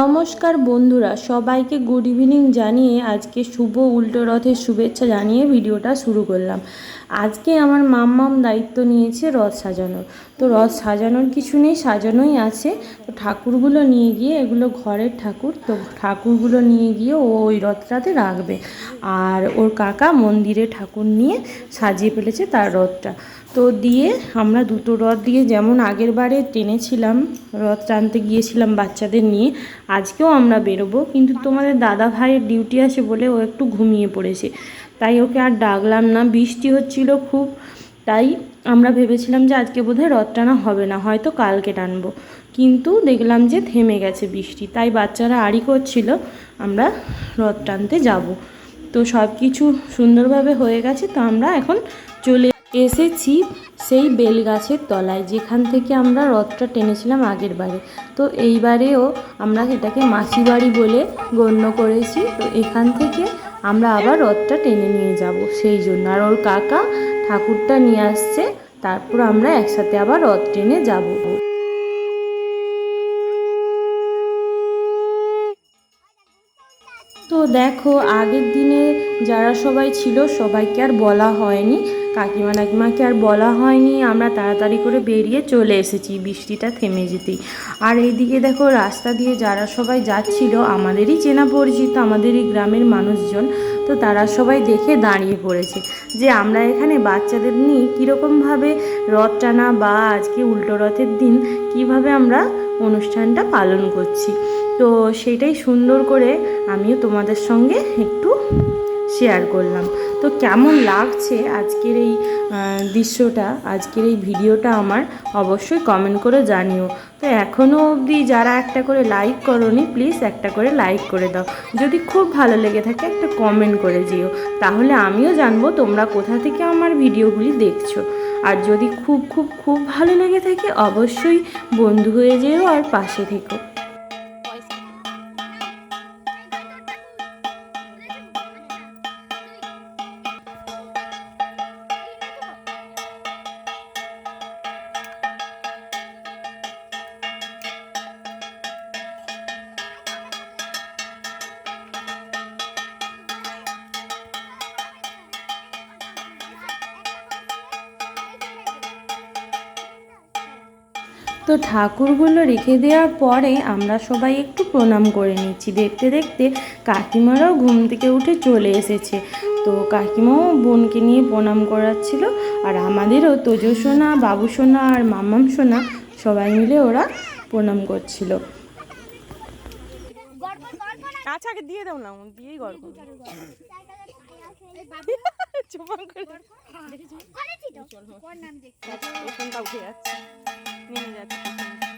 নমস্কার বন্ধুরা, সবাইকে গুড ইভিনিং জানিয়ে আজকে শুভ উল্টো রথের শুভেচ্ছা জানিয়ে ভিডিওটা শুরু করলাম। আজকে আমার মাম্মাম দায়িত্ব নিয়েছে রথ সাজানোর। তো রথ সাজানোর কিছু নেই, সাজানোই আছে। তো ঠাকুরগুলো নিয়ে গিয়ে, এগুলো ঘরের ঠাকুর, তো ঠাকুরগুলো নিয়ে গিয়ে ও ওই রথটাতে রাখবে। আর ওর কাকা মন্দিরে ঠাকুর নিয়ে সাজিয়ে ফেলেছে তার রথটা। তো দিয়ে আমরা দুটো রথ দিয়ে যেমন আগের বারে টেনেছিলাম, রথ টানতে গিয়েছিলাম বাচ্চাদের নিয়ে, আজকেও আমরা বেরোবো। কিন্তু তোমাদের দাদা ভাইয়ের ডিউটি আছে বলে ও একটু ঘুমিয়ে পড়েছে। তাই ওকে আর ডাকলাম না। বৃষ্টি হচ্ছিল খুব, তাই আমরা ভেবেছিলাম যে আজকে বোধহয় রথ টানা হবে না, হয়তো কালকে টানবো। কিন্তু দেখলাম যে থেমে গেছে বৃষ্টি, তাই বাচ্চারা আড়ি করছিল, আমরা রথ টানতে যাব। তো সব কিছু সুন্দরভাবে হয়ে গেছে, তো আমরা এখন চলে এসেছি সেই বেলগাছের তলায়, যেখান থেকে আমরা রথটা টেনেছিলাম আগের বারে। তো এইবারেও আমরা এটাকে মাসি বাড়ি বলে গণ্য করেছি। তো এখান থেকে আমরা আবার রথটা টেনে নিয়ে যাব সেই জন্য। আর ওর কাকা ঠাকুরটা নিয়ে আসছে, তারপর আমরা একসাথে আবার রথ টেনে যাব। তো দেখো, আগের দিনে যারা সবাই ছিল, সবাইকে আর বলা হয়নি। কাকিমা টাকিমাকে আর বলা হয়নি। আমরা তাড়াতাড়ি করে বেরিয়ে চলে এসেছি, বৃষ্টিটা থেমে যেতেই। আর এইদিকে দেখো, রাস্তা দিয়ে যারা সবাই যাচ্ছিল, আমাদেরই চেনা পরিচিত, আমাদেরই গ্রামের মানুষজন, তো তারা সবাই দেখে দাঁড়িয়ে পড়েছে যে আমরা এখানে বাচ্চাদের নিয়ে কীরকমভাবে রথ টানা বা আজকে উল্টো রথের দিন কীভাবে আমরা অনুষ্ঠানটা পালন করছি। তো সেটাই সুন্দর করে আমিও তোমাদের সঙ্গে একটু শেয়ার করলাম। তো কেমন লাগছে আজকের এই দৃশ্যটা, আজকের এই ভিডিওটা আমার অবশ্যই কমেন্ট করে জানিও। তো এখনও অবধি যারা একটা করে লাইক করনি প্লিজ একটা করে লাইক করে দাও। যদি খুব ভালো লেগে থাকে একটা কমেন্ট করে যেও তাহলে আমিও জানব তোমরা কোথা থেকে আমার ভিডিওগুলি দেখছ। আর যদি খুব খুব খুব ভালো লেগে থাকে, অবশ্যই বন্ধু হয়ে যেও আর পাশে থেকো। তো ঠাকুরগুলো রেখে দেওয়ার পরে আমরা সবাই একটু প্রণাম করে নিচ্ছি। দেখতে দেখতে কাকিমারাও ঘুম থেকে উঠে চলে এসেছে। তো কাকিমাও বোনকে নিয়ে প্রণাম করাচ্ছিল আর আমাদেরও তোজো সোনা বাবু সোনা আর মাম্মাম সোনা সবাই মিলে ওরা প্রণাম করছিল। আচ্ছা আগে দিয়ে দাও না দিয়েই গল্প চুপান করে। পেছনটা উঠে যাচ্ছে। নেমে যাচ্ছে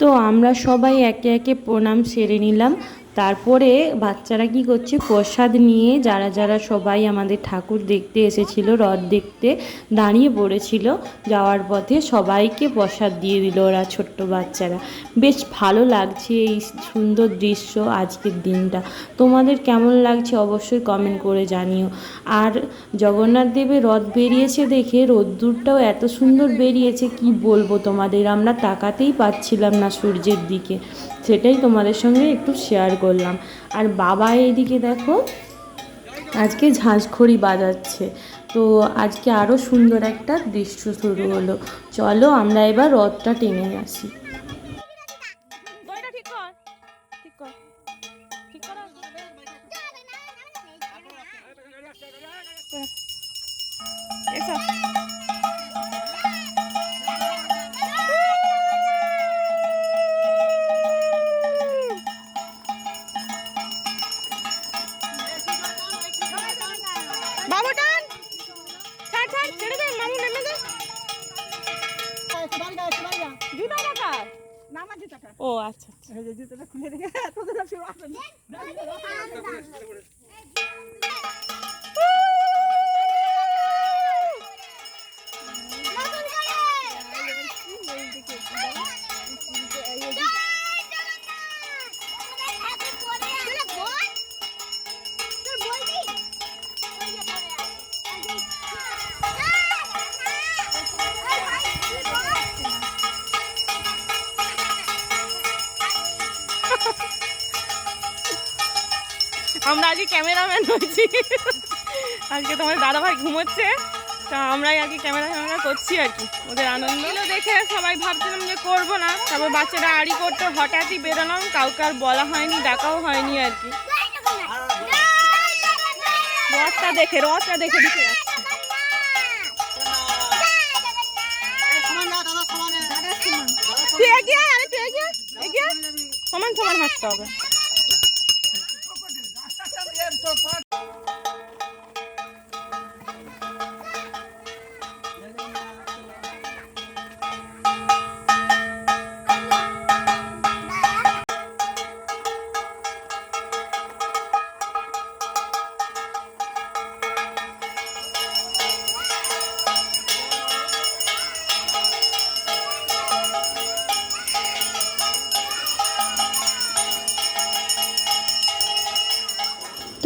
তো আমরা সবাই একে একে প্রণাম সেরে নিলাম। তারপরে বাচ্চারা কি করছে? প্রসাদ নিয়ে যারা যারা সবাই আমাদের ঠাকুর দেখতে এসেছিল, রথ দেখতে দাঁড়িয়ে পড়েছিল, যাওয়ার পথে সবাইকে প্রসাদ দিয়ে দিল ওরা ছোট্ট বাচ্চারা। বেশ ভালো লাগছে এই সুন্দর দৃশ্য আজকের দিনটা। তোমাদের কেমন লাগছে অবশ্যই কমেন্ট করে জানিও। আর জগন্নাথ দেবের রথ বেরিয়েছে দেখে রোদ্দুরটাও এত সুন্দর বেরিয়েছে, কি বলব তোমাদের? আমরা তাকাতেই পাচ্ছিলাম না সূর্যের দিকে। সেটাই তোমাদের সঙ্গে একটু শেয়ার করলাম। আর বাবা এইদিকে দেখো, আজকে ঝাঁঝখড়ি বাজাচ্ছে। তো আজকে আরও সুন্দর একটা দৃশ্য শুরু হলো। চলো আমরা এবার রথটা টেনে আসি। বাবু টান ছাড় ছাড় ছেড়ে দে মামু নেমে দে জুতা রাখা ও আচ্ছা আচ্ছা আমরা আজকে ক্যামেরাম্যান হয়েছি। আজকে তোমার দাদা ভাই ঘুমোচ্ছে, তা আমরাই আর কি ক্যামেরা ফ্যামেরা করছি আর কি, ওদের আনন্দ। দেখে সবাই ভাবছিলাম যে করব না, তারপর বাচ্চারা আড়ি করতে হঠাৎই বেরোলাম, কাউকে আর বলা হয়নি ডাকাও হয়নি আর কি। রথটা দেখে রথটা দেখে দিতে। সমান সমান হাসতে হবে।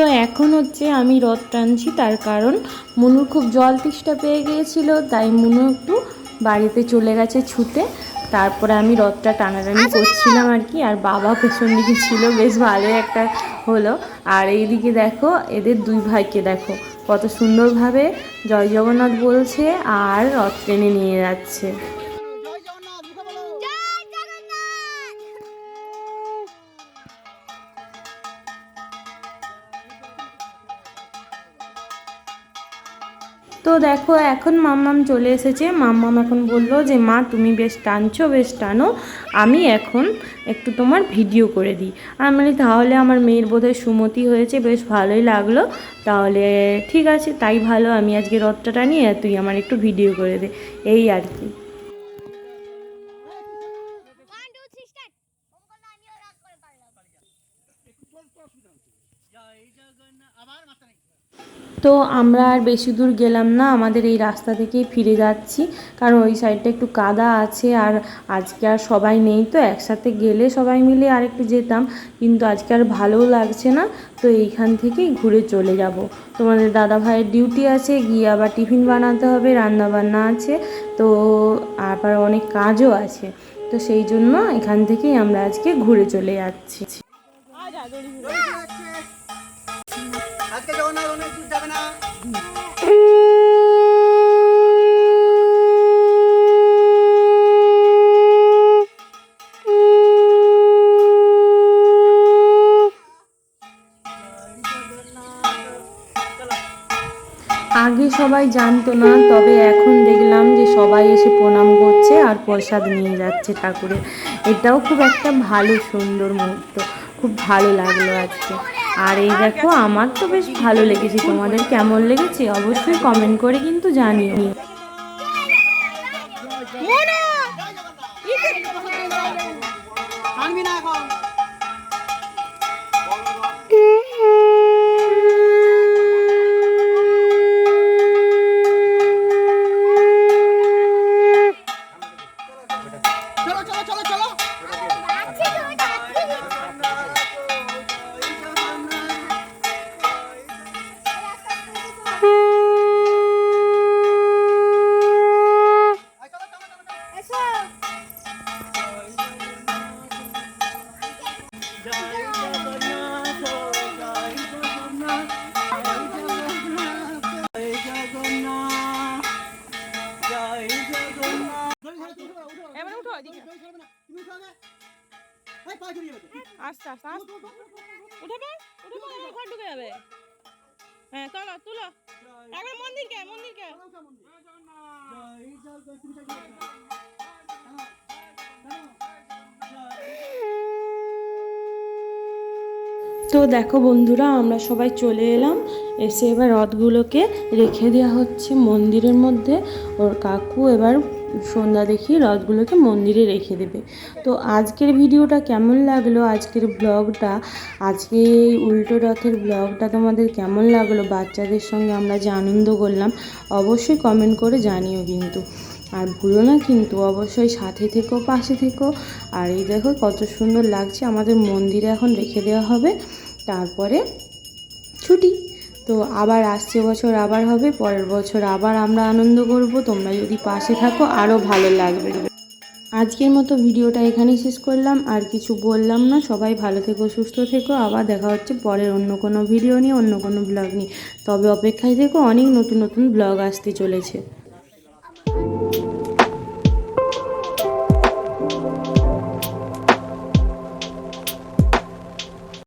তো এখন হচ্ছে আমি রথ টানছি তার কারণ মনুর খুব জল তেষ্টা পেয়ে গিয়েছিল তাই মনু একটু বাড়িতে চলে গেছে ছুটে। তারপরে আমি রথটা টানাটানি করছিলাম আর কি আর বাবা পেছন দিকে ছিল বেশ ভালোই একটা হলো। আর এইদিকে দেখো এদের দুই ভাইকে দেখো কত সুন্দরভাবে জয় জগন্নাথ বলছে আর রথ টেনে নিয়ে যাচ্ছে। তো দেখো, এখন মাম্মাম চলে এসেছে। মাম্মাম এখন বলল যে, মা, তুমি বেশ টানছো, বেশ টানো। আমি এখন একটু তোমার ভিডিও করে দিই। আমি বলি, তাহলে আমার মেয়ের বোধহয় সুমতি হয়েছে, বেশ ভালোই লাগল। তাহলে ঠিক আছে, তাই ভালো, আমি আজকে রথটা টানি আর তুই আমার একটু ভিডিও করে দে। এই আর কি। তো আমরা আর বেশি দূর গেলাম না, আমাদের এই রাস্তা থেকেই ফিরে যাচ্ছি। কারণ ওই সাইডটা একটু কাদা আছে আর আজকে আর সবাই নেই, তো একসাথে গেলে সবাই মিলে আর একটু যেতাম। কিন্তু আজকে আর ভালোও লাগছে না, তো এইখান থেকেই ঘুরে চলে যাব। তোমাদের দাদা ভাইয়ের ডিউটি আছে, গিয়ে আবার টিফিন বানাতে হবে, রান্না বান্না আছে, তো আবার অনেক কাজও আছে। তো সেই জন্য এখান থেকেই আমরা আজকে ঘুরে চলে যাচ্ছি। আগে সবাই জানতো না, তবে এখন দেখলাম যে সবাই এসে প্রণাম করছে আর প্রসাদ নিয়ে যাচ্ছে ঠাকুরের। এটাও খুব একটা ভালো সুন্দর মুহূর্ত। খুব ভালো লাগল আজকে। আর এই দেখো আমার তো বেশ ভালো লেগেছে। তোমাদের কেমন লেগেছে? অবশ্যই কমেন্ট করে কিন্তু জানিও। না আস্তে আস্তে উঠে পড় উঠে পড় ঘর ঢুকে যাবে হ্যাঁ চলো তুলো জয়। টানো, টানো। জয়। তো দেখো বন্ধুরা আমরা সবাই চলে এলাম এসে এবার রথগুলোকে রেখে দেওয়া হচ্ছে মন্দিরের মধ্যে ওর কাকু এবার সন্ধ্যা দেখিয়ে রথগুলোকে মন্দিরে রেখে দেবে। তো আজকের ভিডিওটা কেমন লাগল? আজকের ব্লগটা, আজকে এই উল্টো রথের ব্লগটা তোমাদের কেমন লাগল? বাচ্চাদের সঙ্গে আমরা যে আনন্দ করলাম, অবশ্যই কমেন্ট করে জানিও কিন্তু। আর ভুলো না কিন্তু, অবশ্যই সাথে থেকো, পাশে থেকো। আর এই দেখো কত সুন্দর লাগছে, আমাদের মন্দিরে এখন রেখে দেওয়া হবে। তারপরে ছুটি। তো আবার আসছে বছর, আবার হবে, পরের বছর আবার আমরা আনন্দ করব। তোমরা যদি পাশে থাকো আরও ভালো লাগবে। আজকের মতো ভিডিওটা এখানেই শেষ করলাম। আর কিছু বললাম না। সবাই ভালো থেকো, সুস্থ থেকো। আবার দেখা হচ্ছে পরের অন্য কোনো ভিডিও নিয়ে, অন্য কোনো ব্লগ নিয়ে। তবে অপেক্ষায় থেকো, অনেক নতুন নতুন ব্লগ আসতে চলেছে।